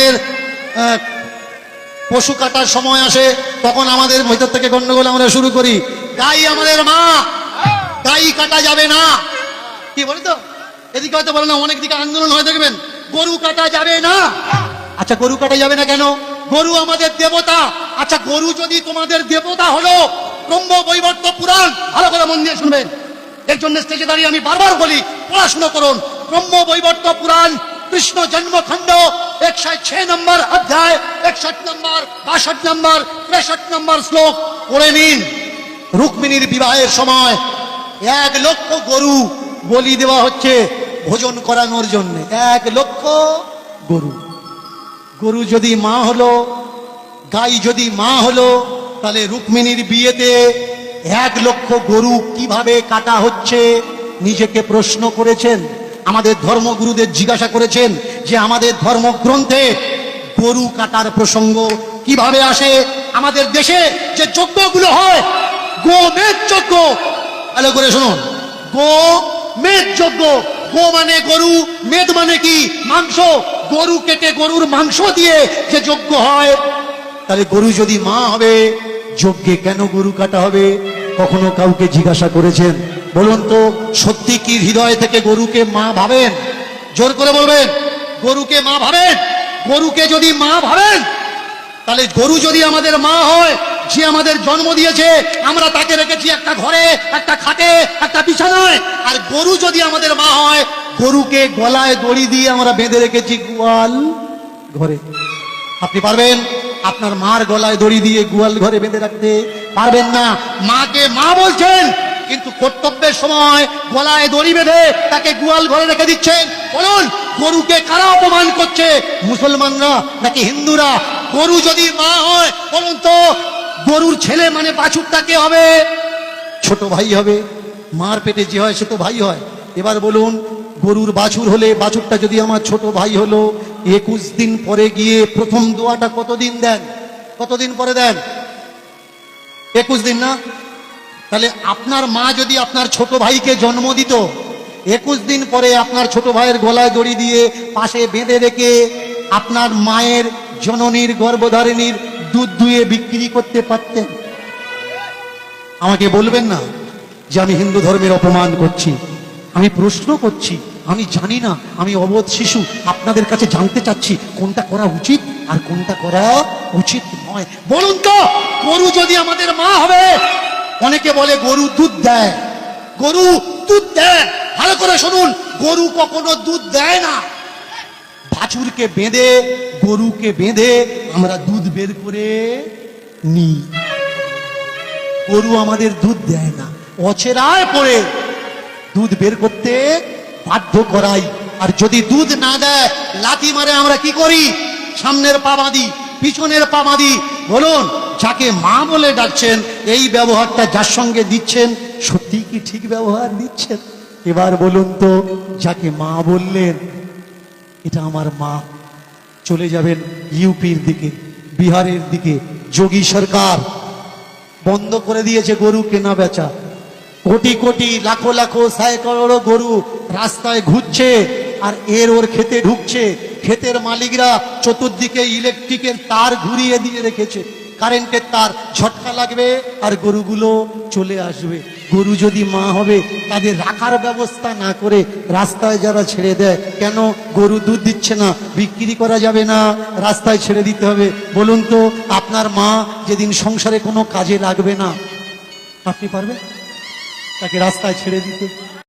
আমাদের পশু কাটার সময় আসে, তখন আমাদের ভিতর থেকে গন্ডগোল আমরা শুরু করি। গাই আমাদের মা, গাই কাটা যাবে না। কি বলি তো? এদিকে হয়তো বলে না, অনেক দিকে আন্দোলন হয়ে দেখবেন গরু কাটা যাবে না। আচ্ছা গরু কাটা যাবে না কেন? গরু আমাদের দেবতা। আচ্ছা গরু যদি তোমাদের দেবতা হলো, ব্রহ্ম বৈবর্ত পুরাণ, ভালো করে মন দিয়ে শুনবেন। এর জন্য স্টেজে দাঁড়িয়ে আমি বারবার বলি, পড়াশোনা করুন। ব্রহ্ম বৈবর্ত পুরাণ, কৃষ্ণ জন্মখণ্ড একশো ছ নম্বর অধ্যায় একষট নম্বর বাষট নম্বর, তেষট্টি নম্বর শ্লোক পড়ে নিন। রুক্মিণীর বিবাহের সময় এক লক্ষ গরু বলি দেওয়া হচ্ছে ভোজন করানোর জন্য। এক লক্ষ গরু। গরু যদি মা হলো, গাই যদি মা হলো, তাহলে রুক্মিণীর বিয়েতে এক লক্ষ গরু কীভাবে কাটা হচ্ছে, নিজেকে প্রশ্ন করেছেন? আমাদের ধর্মগুরুদের জিজ্ঞাসা করেছেন যে আমাদের ধর্মগ্রন্থে গরু কাটার প্রসঙ্গ কীভাবে আসে? আমাদের দেশে যে যজ্ঞগুলো হয় গোমেদ যজ্ঞ। ভালো করে শুনুন। গো মেদ যজ্ঞ। গো মানে গরু, মেদ মানে কি? মাংস। গরু কেটে গরুর মাংস দিয়ে যে যজ্ঞ হয়, তাহলে গরু যদি মা হবে, যজ্ঞে কেন গরু কাটা হবে? কখনো কাউকে জিজ্ঞাসা করেছেন? বলুন তো, সত্যি কি হৃদয় থেকে গরুকে মা ভাবেন? জোর করে বলবেন। গরুকে মা ভাবেন? গরুকে যদি মা ভাবেন, তাহলে গরু যদি আমাদের মা হয়, যে আমাদের জন্ম দিয়েছে, আমরা তাকে রেখেছি একটা ঘরে, একটা খাটে, একটা বিছানায়। আর গরু যদি আমাদের মা হয়, গরুকে গলায় দড়ি দিয়ে আমরা বেঁধে রেখেছি গোয়াল ঘরে। আপনি পারবেন আপনার মার গলায় দড়ি দিয়ে গোয়াল ঘরে বেঁধে রাখতে? পারবেন না। মাকে মা বলছেন, কিন্তু কর্তব্যের সময় গলায় দড়ি বেঁধে তাকে গোয়াল ঘরে রেখে দিচ্ছেন। বলুন গরুকে কারা অপমান করছে? মুসলমানরা নাকি হিন্দুরা? গরু যদি মা হয়, বলুন তো, গরুর ছেলে মানে বাছুরটা কে হবে? ছোট ভাই হবে। মার পেটে যে হয়, সে তো ভাই হয়। এবার বলুন, গরুর বাছুর হলে বাছুরটা যদি আমার ছোট ভাই হলো, একুশ দিন পরে গিয়ে প্রথম দোয়াটা কতদিন দেন? কতদিন পরে দেন? একুশ দিন না? তাহলে আপনার মা যদি আপনার ছোট ভাইকে জন্ম দিত একুশ দিন পরে আপনার ছোট ভাইয়ের গলায় দড়ি দিয়ে পাশে বেঁধে রেখে আপনার মায়ের জননীর গর্ভধারিণীর দুধ দুয়ে বিক্রি করতে পারতেন। আমাকে বলবেন না যে আমি হিন্দু ধর্মের অপমান করছি। আমি প্রশ্ন করছি, আমি জানি না, আমি অবোধ শিশু, আপনাদের কাছে জানতে চাচ্ছি কোনটা করা উচিত আর কোনটা করা উচিত নয়। বলুন তো, গরু যদি আমাদের মা হবে, অনেকে বলে গরু দুধ দেয়। গরু দুধ দেয়। ভালো করে শুনুন, গরু কখনো দুধ দেয় না। বাছুরকে বেঁধে, গরুকে বেঁধে আমরা দুধ বের করে নিই। গরু আমাদের দুধ দেয় না। অছেরায় পড়ে দুধ বের করতে বাধ্য করাই। আর যদি দুধ না দেয়, লাথি মারে আমরা কি করি? সামনের পা বাঁধি, পিছনের পা বাঁধি। বলুন, যাকে মা বলে ডাকছেন, এই ব্যবহারটা যার সঙ্গে দিচ্ছেন, সত্যি কি ঠিক ব্যবহার দিচ্ছেন? এবার বলুন তো, যাকে মা বললেন, এটা আমার মা। চলে যাবেন ইউপির দিকে, বিহারের দিকে, যোগী সরকার। বন্ধ করে দিয়েছে গরু কেনা বেচা। কোটি কোটি, লাখো লাখো সাইকড়ো গরু রাস্তায় ঘুরছে, আর এর ওর খেতে ঢুকছে। ক্ষেতের মালিকরা চতুর্দিকে ইলেকট্রিকের তার ঘুরিয়ে দিয়ে রেখেছে। কারেন্টের তার, ঝটকা লাগবে, আর গরুগুলো চলে আসবে। গরু যদি মা হবে, তাদের রাখার ব্যবস্থা না করে রাস্তায় যারা ছেড়ে দেয়, কেন গরু দুধ দিচ্ছে না, বিক্রি করা যাবে না, রাস্তায় ছেড়ে দিতে হবে? বলুন তো, আপনার মা যেদিন সংসারে কোনো কাজে লাগবে না, আপনি পারবেন? তাকে রাস্তায় ছেড়ে দিতে।